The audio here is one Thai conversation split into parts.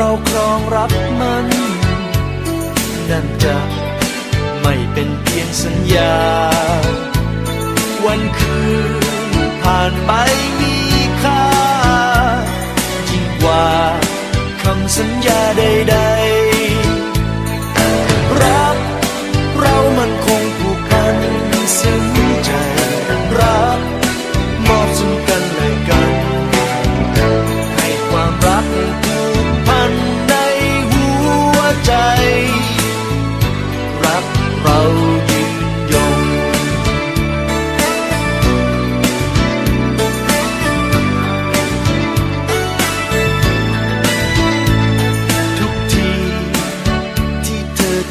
เราครองรับมันนั่นจะไม่เป็นเพียงสัญญา วันคืนผ่านไปมีค่ายิ่งกว่าคำสัญญาใดๆ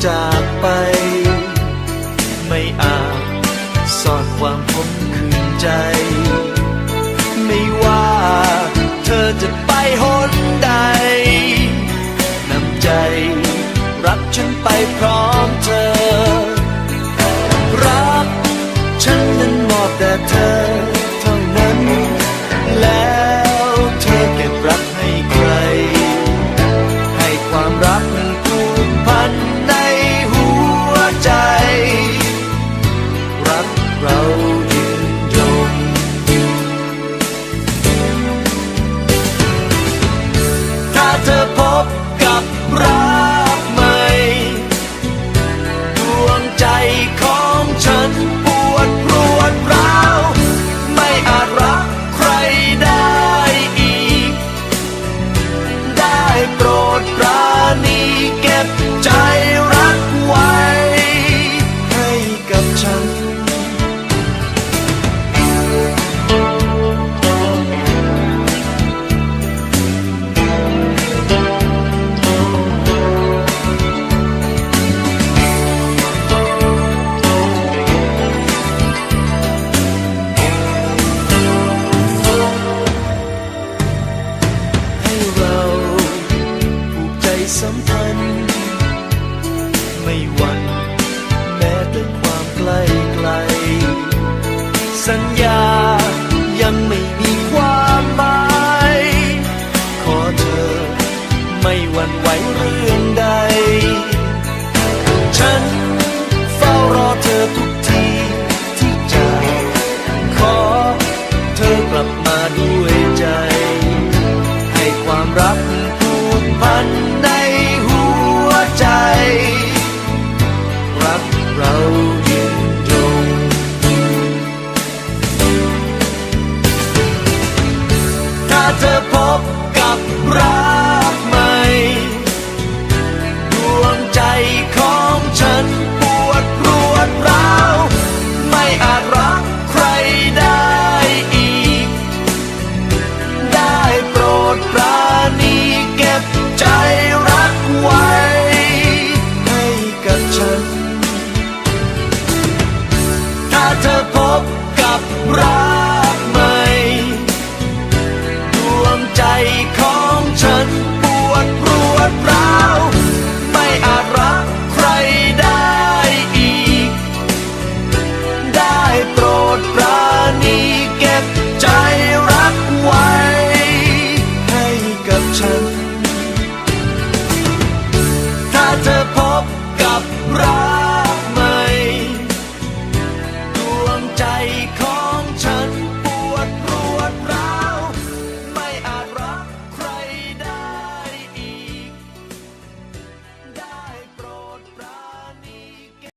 จากไป ไม่อาจสอดความขมขื่นใจ ไม่ว่าเธอจะไปหนใดนำใจ รับฉันไปพร้อม Oh. สัมพันธ์ ไม่หวั่นแม้แต่ความใกล้ไกล สัญญายังไม่มีความหมาย ขอเธอไม่หวั่นไหวเรื่องใด ฉันเฝ้ารอเธอทุก 더